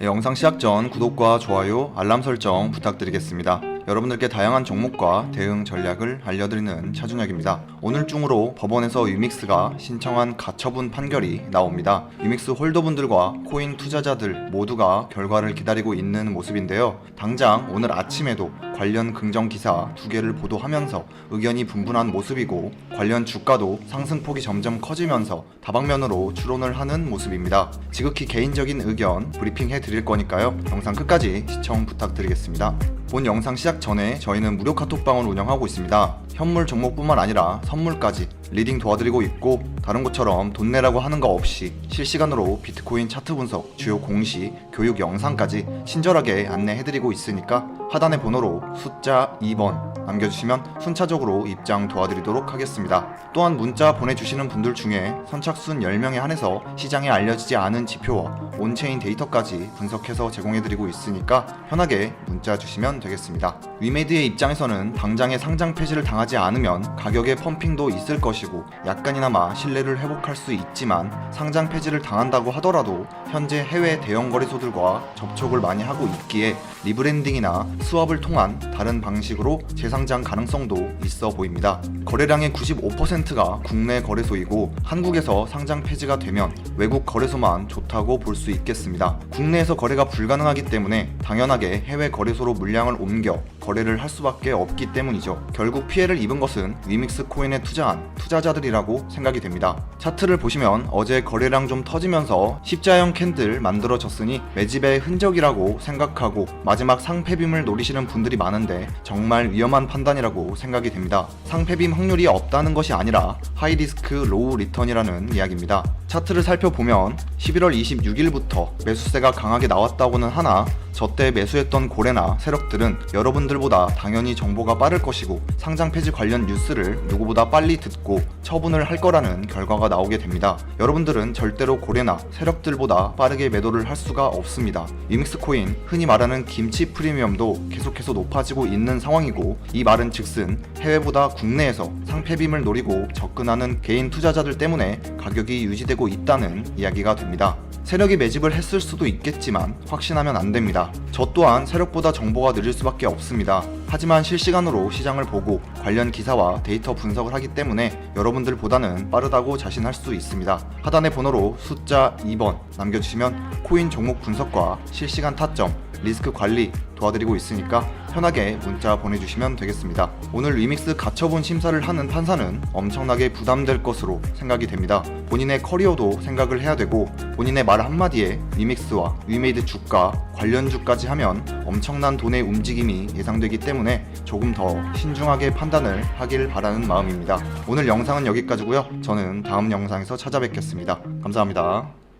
네, 영상 시작 전 구독과 좋아요, 알람 설정 부탁드리겠습니다. 여러분들께 다양한 종목과 대응 전략을 알려드리는 차준혁입니다. 오늘 중으로 법원에서 위믹스가 신청한 가처분 판결이 나옵니다. 위믹스 홀더분들과 코인 투자자들 모두가 결과를 기다리고 있는 모습인데요. 당장 오늘 아침에도 관련 긍정 기사 두 개를 보도하면서 의견이 분분한 모습이고 관련 주가도 상승폭이 점점 커지면서 다방면으로 추론을 하는 모습입니다. 지극히 개인적인 의견 브리핑 해 드릴 거니까요. 영상 끝까지 시청 부탁드리겠습니다. 본 영상 시작 전에 저희는 무료 카톡방을 운영하고 있습니다. 현물 종목뿐만 아니라 선물까지 리딩 도와드리고 있고 다른 곳처럼 돈 내라고 하는 거 없이 실시간으로 비트코인 차트 분석, 주요 공시, 교육 영상까지 친절하게 안내해드리고 있으니까 하단의 번호로 숫자 2번 남겨주시면 순차적으로 입장 도와드리도록 하겠습니다. 또한 문자 보내주시는 분들 중에 선착순 10명에 한해서 시장에 알려지지 않은 지표와 온체인 데이터까지 분석해서 제공해드리고 있으니까 편하게 문자 주시면 되겠습니다. 위메드의 입장에서는 당장의 상장 폐지를 당하지 않으면 가격의 펌핑도 있을 것이고 약간이나마 신뢰를 회복할 수 있지만 상장 폐지를 당한다고 하더라도 현재 해외 대형 거래소들과 접촉을 많이 하고 있기에 리브랜딩이나 수업을 통한 다른 방식으로 재상장 가능성도 있어 보입니다. 거래량의 95%가 국내 거래소이고 한국에서 상장 폐지가 되면 외국 거래소만 좋다고 볼 수 있겠습니다. 국내에서 거래가 불가능하기 때문에 당연하게 해외 거래소로 물량을 옮겨 거래를 할 수밖에 없기 때문이죠. 결국 피해를 입은 것은 위믹스 코인에 투자한 투자자들이라고 생각이 됩니다. 차트를 보시면 어제 거래량 좀 터지면서 십자형 캔들 만들어졌으니 매집의 흔적이라고 생각하고 마지막 상패빔을 노리시는 분들이 많은데 정말 위험한 판단이라고 생각이 됩니다. 상패빔 확률이 없다는 것이 아니라 하이리스크 로우 리턴이라는 이야기입니다. 차트를 살펴보면 11월 26일부터 매수세가 강하게 나왔다고는 하나 저때 매수했던 고래나 세력들은 여러분들보다 당연히 정보가 빠를 것이고 상장 폐지 관련 뉴스를 누구보다 빨리 듣고 처분을 할 거라는 결과가 나오게 됩니다. 여러분들은 절대로 고래나 세력들보다 빠르게 매도를 할 수가 없습니다. 위믹스 코인 흔히 말하는 김치 프리미엄도 계속해서 높아지고 있는 상황이고 이 말은 즉슨 해외보다 국내에서 상패빔을 노리고 접근하는 개인 투자자들 때문에 가격이 유지되고 있다는 이야기가 됩니다. 세력이 매집을 했을 수도 있겠지만 확신하면 안 됩니다. 저 또한 세력보다 정보가 느릴 수밖에 없습니다. 하지만 실시간으로 시장을 보고 관련 기사와 데이터 분석을 하기 때문에 여러분들보다는 빠르다고 자신할 수 있습니다. 하단의 번호로 숫자 2번 남겨주시면 코인 종목 분석과 실시간 타점, 리스크 관리 도와드리고 있으니까 편하게 문자 보내주시면 되겠습니다. 오늘 리믹스 가처분 심사를 하는 판사는 엄청나게 부담될 것으로 생각이 됩니다. 본인의 커리어도 생각을 해야 되고 본인의 말 한마디에 리믹스와 위메이드 주가, 관련주까지 하면 엄청난 돈의 움직임이 예상되기 때문에 조금 더 신중하게 판단을 하길 바라는 마음입니다. 오늘 영상은 여기까지고요. 저는 다음 영상에서 찾아뵙겠습니다. 감사합니다.